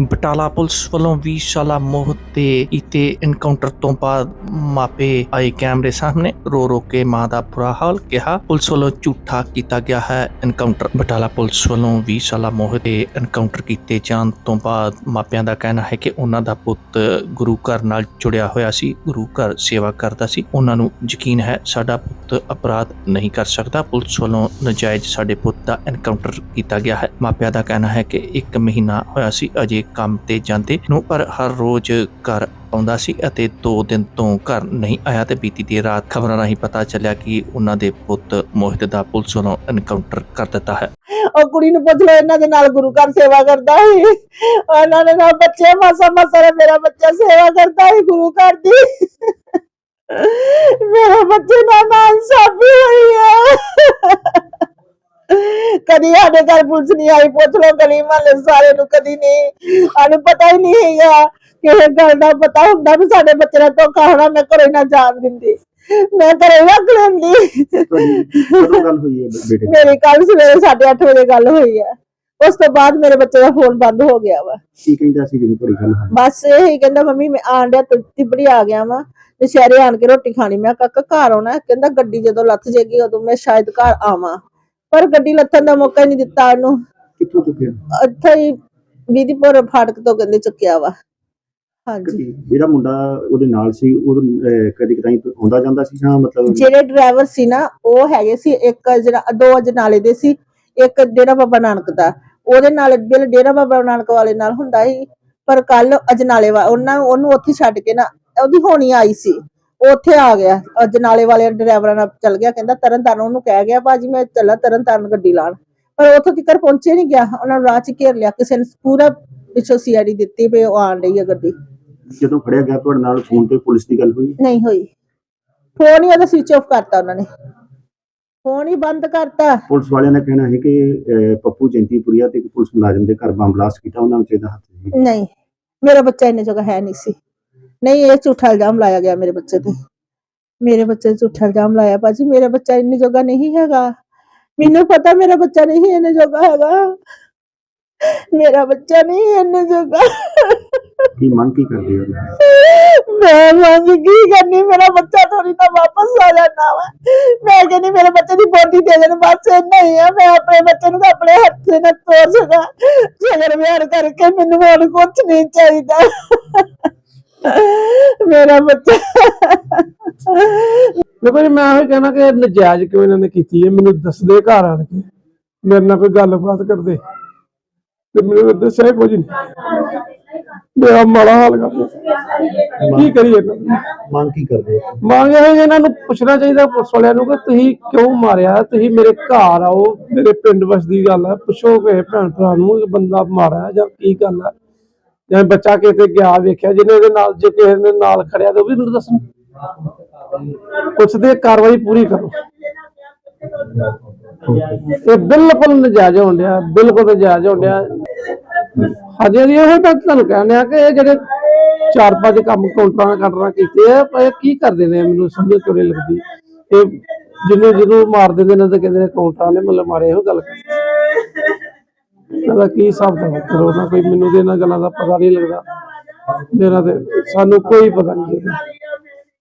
Batala police ਵੱਲੋਂ 20 ਸਾਲਾ ਮੋਹਤ ਤੇ ਇਤੇ ਇਨਕਾਊਂਟਰ ਤੋਂ ਬਾਅਦ ਮਾਪੇ ਆਏ ਕੈਮਰੇ ਸਾਹਮਣੇ। ਰੋ ਰੋ ਕੇ ਮਾਂ ਦਾ ਬੁਰਾ ਹਾਲ ਕਿਹਾ। ਪੁਲਿਸ ਵੱਲੋਂ ਝੂਠਾ ਕੀਤਾ ਗਿਆ ਹੈ ਐਨਕਾਊਂਟਰ ਬਟਾਲਾ ਪੁਲਿਸ ਵੱਲੋਂ 20 ਸਾਲਾ ਮੋਹ ਤੇ ਐਨਕਾਊਂਟਰ ਕੀਤੇ ਜਾਣ ਤੋਂ ਬਾਅਦ ਮਾਪਿਆਂ ਦਾ ਕਹਿਣਾ ਹੈ ਕਿ ਉਹਨਾਂ ਦਾ ਪੁੱਤ ਗੁਰੂ ਘਰ ਨਾਲ ਜੁੜਿਆ ਹੋਇਆ ਸੀ, ਗੁਰੂ ਘਰ ਸੇਵਾ ਕਰਦਾ ਸੀ। ਉਹਨਾਂ ਨੂੰ ਯਕੀਨ ਹੈ ਸਾਡਾ ਪੁੱਤ ਅਪਰਾਧ ਨਹੀਂ ਕਰ ਸਕਦਾ। ਪੁਲਿਸ ਵੱਲੋਂ ਨਜਾਇਜ਼ ਸਾਡੇ ਪੁੱਤ ਦਾ ਇਨਕਾਊਂਟਰ ਕੀਤਾ ਗਿਆ ਹੈ। ਮਾਪਿਆਂ ਦਾ ਕਹਿਣਾ ਹੈ ਕਿ ਇੱਕ ਮਹੀਨਾ ਹੋਇਆ ਸੀ, ਅਜੇ ਕੰਮ ਤੇ ਜਾਂਦੇ ਨੂੰ, ਪਰ ਹਰ ਰੋਜ਼ ਘਰ ਆਉਂਦਾ ਸੀ ਅਤੇ 2 ਦਿਨ ਤੋਂ ਘਰ ਨਹੀਂ ਆਇਆ ਤੇ ਬੀਤੀ ਦੇਰ ਰਾਤ ਖਬਰਾਂ ਰਾਹੀਂ ਪਤਾ ਚੱਲਿਆ ਕਿ ਉਹਨਾਂ ਦੇ ਪੁੱਤ ਮੋਹਿਤ ਦਾ ਪੁਲਿਸ ਵੱਲੋਂ ਐਨਕਾਊਂਟਰ ਕਰ ਦਿੱਤਾ ਹੈ। ਉਹ ਕੁੜੀ ਨੂੰ ਪੁੱਛ ਲਓ, ਇਹਨਾਂ ਦੇ ਨਾਲ ਗੁਰੂ ਘਰ ਸੇਵਾ ਕਰਦਾ ਸੀ। ਉਹਨਾਂ ਦੇ ਨਾਲ ਬੱਚੇ, ਮਾਸਾ ਮਾਸਾ ਮੇਰਾ ਬੱਚਾ ਸੇਵਾ ਕਰਦਾ ਸੀ ਗੁਰੂ ਘਰ ਦੀ। ਮੇਰੇ ਬੱਚੇ ਦਾ ਨਾਮ ਸਾਬੀ ਹੋਈ ਹੈ ਕਦੀ ਸਾਡੇ ਘਰ ਪੁਲਿਸ ਨਹੀਂ ਆਈ ਪੁੱਛ ਲਓ ਗਲੀ ਮਹੱਲੇ ਸਾਰੇ ਨੂੰ ਕਦੀ ਨਹੀਂ। ਸਾਨੂੰ ਪਤਾ ਹੀ ਨਹੀਂ ਹੈਗਾ। ਕਿਸੇ ਗੱਲ ਦਾ ਪਤਾ ਹੁੰਦਾ ਵੀ ਸਾਡੇ ਬੱਚੇ ਦਾ ਧੋਖਾ ਹੋਣਾ ਮੈਂ ਘਰੇ ਨਾ ਜਾਣ ਦਿੰਦੀ। ਮੈਂ ਘਰੇ ਰੱਖ ਲੈਂਦੀ। ਕਦੋਂ ਗੱਲ ਹੋਈ ਹੈ ਬੇਟੇ? ਮੇਰੀ ਕੱਲ ਸਵੇਰੇ 8:30 ਵਜੇ ਗੱਲ ਹੋਈ ਹੈ। ਉਸ ਤੋਂ ਬਾਅਦ ਮੇਰੇ ਬੱਚੇ ਦਾ ਫੋਨ ਬੰਦ ਹੋ ਗਿਆ ਵਾ। ਕੀ ਕਹਿੰਦਾ ਸੀ ਜਦੋਂ ਤੁਹਾਡੀ ਗੱਲ ਹੋਈ? ਬਸ ਇਹੀ ਕਹਿੰਦਾ ਮੰਮੀ ਮੈਂ ਆਣ ਡਿਆ ਤੁ- ਤਿਬੜੀ ਆ ਗਿਆ ਵਾਂ। ਤੇ ਸ਼ਹਿਰੇ ਆਣ ਕੇ ਰੋਟੀ ਖਾਣੀ। ਮੈਂ ਕਾਕਾ ਘਰ ਆਉਣਾ? ਕਹਿੰਦਾ ਗੱਡੀ ਜਦੋਂ ਲੱਥ ਜੇਗੀ ਉਦੋਂ ਮੈਂ ਸ਼ਾਇਦ ਘਰ ਆਵਾਂ। ਪਰ ਗੱਡੀ ਲੱਥਣ ਦਾ ਮੌਕਾ ਹੀ ਨਹੀਂ ਦਿੱਤਾ ਉਹਨੂੰ। ਕਿੱਥੋਂ ਚੁੱਕਿਆ? ਇੱਥੇ ਹੀ ਬੀਦੀਪੁਰ ਫਾਟਕ ਤੋਂ ਕਹਿੰਦੇ ਚੁੱਕਿਆ ਵਾ। ਹਾਂਜੀ। ਜਿਹੜਾ ਮੁੰਡਾ ਉਹਦੇ ਨਾਲ ਸੀ ਉਹ ਕਦੀ ਕਦਾਈ ਆਉਂਦਾ ਜਾਂਦਾ ਸੀ ਜਾਂ ਮਤਲਬ ਜਿਹੜੇ ਡਰਾਈਵਰ ਸੀ ਨਾ ਉਹ ਹੈਗੇ ਸੀ ਇੱਕ ਜਿਹੜਾ ਦੋ ਅਜਨਾਲੇ ਦੇ ਸੀ ਇੱਕ ਡੇਰਾ ਬਾਬਾ ਨਾਨਕ ਦਾ। ਉਹਦੇ ਨਾਲ ਬਿਲ ਡੇਰਾ ਬਾਬਾ ਨਾਨਕ ਵਾਲੇ ਨਾਲ ਹੁੰਦਾ ਸੀ ਪਰ ਕੱਲ ਅਜਨਾਲੇ ਵਾ ਉਹਨਾਂ ਉਹਨੂੰ ਉੱਥੇ ਛੱਡ ਕੇ ਨਾ ਉਹਦੀ ਹੋਣੀ ਆਈ ਸੀ। ਉੱਥੇ ਆ ਗਿਆ। ਅਜਨਾਲੇ ਵਾਲੇ ਡਰਾਈਵਰਾਂ ਨਾਲ ਚੱਲ ਗਿਆ ਕਹਿੰਦਾ ਤਰਨ ਤਾਰਨ ਉਹਨੂੰ ਕਹਿ ਗਿਆ ਭਾਜੀ ਮੈਂ ਚੱਲਾਂ ਤਰਨ ਤਾਰਨ ਗੱਡੀ ਲਾਣ ਪਰ ਉੱਥੋਂ ਤੱਕ ਪਹੁੰਚੇ ਨਹੀਂ ਗਿਆ। ਉਹਨਾਂ ਨੂੰ ਰਾਹ ਚ ਘੇਰ ਲਿਆ। ਕਿਸੇ ਨੇ ਪੂਰਾ ਪਿੱਛੋਂ ਸੀਆਈਡੀ ਦਿੱਤੀ ਵੀ ਉਹ ਆਣ ਰਹੀ ਹੈ ਗੱਡੀ। ਜਦੋਂ ਫੜਿਆ ਗਿਆ ਤੁਹਾਡੇ ਨਾਲ ਫੋਨ ਤੇ ਪੁਲਿਸ ਦੀ ਗੱਲ ਹੋਈ? ਨਹੀਂ ਹੋਈ। ਫੋਨ ਹੀ ਉਹਦਾ ਸਵਿਚ ਆਫ ਕਰਤਾ ਉਹਨਾਂ ਨੇ। ਫੋਨ ਹੀ ਬੰਦ ਕਰਤਾ। ਪੁਲਿਸ ਵਾਲਿਆਂ ਦਾ ਕਹਿਣਾ ਹੈ ਕਿ ਪੱਪੂ ਜੈਂਤੀਪੁਰੀਆ ਤੇ ਇੱਕ ਪੁਲਿਸ ਮੁਲਾਜ਼ਮ ਦੇ ਘਰ ਬੰਬ ਬਲਾਸਟ ਕੀਤਾ। ਉਹਨਾਂ ਵਿੱਚ ਇਹਦਾ ਹੱਥ ਨਹੀਂ। ਮੇਰਾ ਬੱਚਾ ਇੰਨੇ ਜਗ੍ਹਾ ਹੈ ਨਹੀਂ ਸੀ। ਨਹੀਂ ਇਹ ਝੂਠਾ ਇਲਜ਼ਾਮ ਲਾਇਆ ਗਿਆ ਮੇਰੇ ਬੱਚੇ ਤੇ। ਮੇਰੇ ਬੱਚੇ ਤੇ ਝੂਠਾ ਇਲਜ਼ਾਮ ਲਾਇਆ। ਭਾਜੀ ਮੇਰਾ ਬੱਚਾ ਇੰਨੀ ਜਗ੍ਹਾ ਨਹੀਂ ਹੈਗਾ। ਮੈਨੂੰ ਪਤਾ ਮੇਰਾ ਬੱਚਾ ਨਹੀਂ ਇੰਨੇ ਜਗ੍ਹਾ ਹੈਗਾ। ਮੇਰਾ ਬੱਚਾ ਨਹੀਂ ਇੰਨੇ ਜਗ੍ਹਾ ਕੀ ਮੰਗ ਕੀ ਕਰਦੇ ਹੋ ਮੈਂ ਮੰਗ ਕੀ ਕਰਨੀ? ਮੇਰਾ ਬੱਚਾ ਥੋੜੀ ਤਾਂ ਵਾਪਸ ਆ ਜਾਣਾ ਵਾ। ਮੈਂ ਕਹਿੰਦੀ ਮੇਰੇ ਬੱਚੇ ਦੀ ਬੋਡੀ ਦੇ ਦੇਣ ਬਸ ਇੰਨਾ ਹੀ ਆ। ਮੈਂ ਆਪਣੇ ਬੱਚੇ ਨੂੰ ਤਾਂ ਆਪਣੇ ਹੱਥੇ ਨਾਲ ਤੋਰ ਸਕਾਂ। ਜਗਰ ਵਿਆਹ ਕਰਕੇ ਮੈਨੂੰ ਹੋਰ ਕੁਝ ਨਹੀਂ ਚਾਹੀਦਾ। ਮੇਰਾ ਬੱਚਾ। ਦੇਖੋ ਜੀ ਮੈਂ ਇਹ ਕਹਿਣਾ ਕਿ ਨਜਾਇਜ਼ ਕਿਉਂ ਇਹਨਾਂ ਨੇ ਕੀਤੀ ਹੈ? ਮੈਨੂੰ ਦੱਸਦੇ ਘਰ ਆਣ ਕੇ। ਮੇਰੇ ਨਾਲ ਕੋਈ ਗੱਲਬਾਤ ਕਰਦੇ। ਤੇ ਮੈਨੂੰ ਦੱਸਿਆ ਕੁਝ ਨਹੀਂ। ਮੇਰਾ ਮਾੜਾ ਹਾਲ ਕਰਦੇ। ਕੀ ਕਰੀਏ? ਮੰਗ ਕੀ ਕਰਦੇ? ਮੰਗ ਇਹ ਇਹਨਾਂ ਨੂੰ ਪੁੱਛਣਾ ਚਾਹੀਦਾ ਪੁਲਿਸ ਵਾਲਿਆਂ ਨੂੰ ਕਿ ਤੁਸੀਂ ਕਿਉਂ ਮਾਰਿਆ? ਤੁਸੀਂ ਮੇਰੇ ਘਰ ਆਓ ਮੇਰੇ ਪਿੰਡ ਵਸਦੀ ਗੱਲ ਹੈ। ਪੁੱਛੋ ਕਿਸੇ ਭੈਣ ਭਰਾ ਨੂੰ ਕਿ ਬੰਦਾ ਮਾਰਿਆ ਜਾਂ ਕੀ ਗੱਲ ਹੈ? ਜਾਂ ਬੱਚਾ ਕਿਤੇ ਗਿਆ, ਵੇਖਿਆ, ਜਿਹਨੇ ਇਹਦੇ ਨਾਲ, ਜੇ ਕਿਸੇ ਨੇ ਨਾਲ ਖੜਿਆ ਤੇ ਉਹ ਵੀ ਮੈਨੂੰ ਦੱਸਣ। ਪੁੱਛਦੇ ਕਾਰਵਾਈ ਪੂਰੀ ਕਰੋ। ਇਹ ਬਿਲਕੁਲ ਨਜਾਇਜ਼ ਹੋਣ ਡਿਆ, ਬਿਲਕੁਲ ਨਜਾਇਜ਼ ਹੋਣ ਡਿਆ। ਹਾਂਜੀ ਹਾਂਜੀ ਇਹ ਮੈਂ ਤੁਹਾਨੂੰ ਕਹਿਣ ਡਿਆ ਕਿ ਇਹ ਜਿਹੜੇ ਚਾਰ ਪੰਜ ਕੰਮ ਕਾਊਂਟਰਾਂ ਕੱਟਣਾ ਕੀਤੇ ਆ, ਪਰ ਇਹ ਕੀ ਕਰਦੇ ਨੇ, ਮੈਨੂੰ ਸਮਝ ਕਿਉਂ ਲੱਗਦੀ। ਇਹ ਜਿਹਨੂੰ ਜਿਹਨੂੰ ਮਾਰ ਦਿੰਦੇ ਨੇ ਤੇ ਕਹਿੰਦੇ ਨੇ ਕਾਊਂਟਰਾਂ ਨੇ ਮਤਲਬ ਮਾਰੇ, ਇਹੋ ਗੱਲ ਇਹਨਾਂ ਦਾ ਕੀ ਹਿਸਾਬ ਦਾ ਕਰੋ ਨਾ ਕੋਈ, ਮੈਨੂੰ ਤੇ ਇਹਨਾਂ ਗੱਲਾਂ ਦਾ ਪਤਾ ਨਹੀਂ ਲੱਗਦਾ। ਮੇਰਾ ਤੇ ਸਾਨੂੰ ਕੋਈ ਪਤਾ ਨਹੀਂ ਲੱਗਦਾ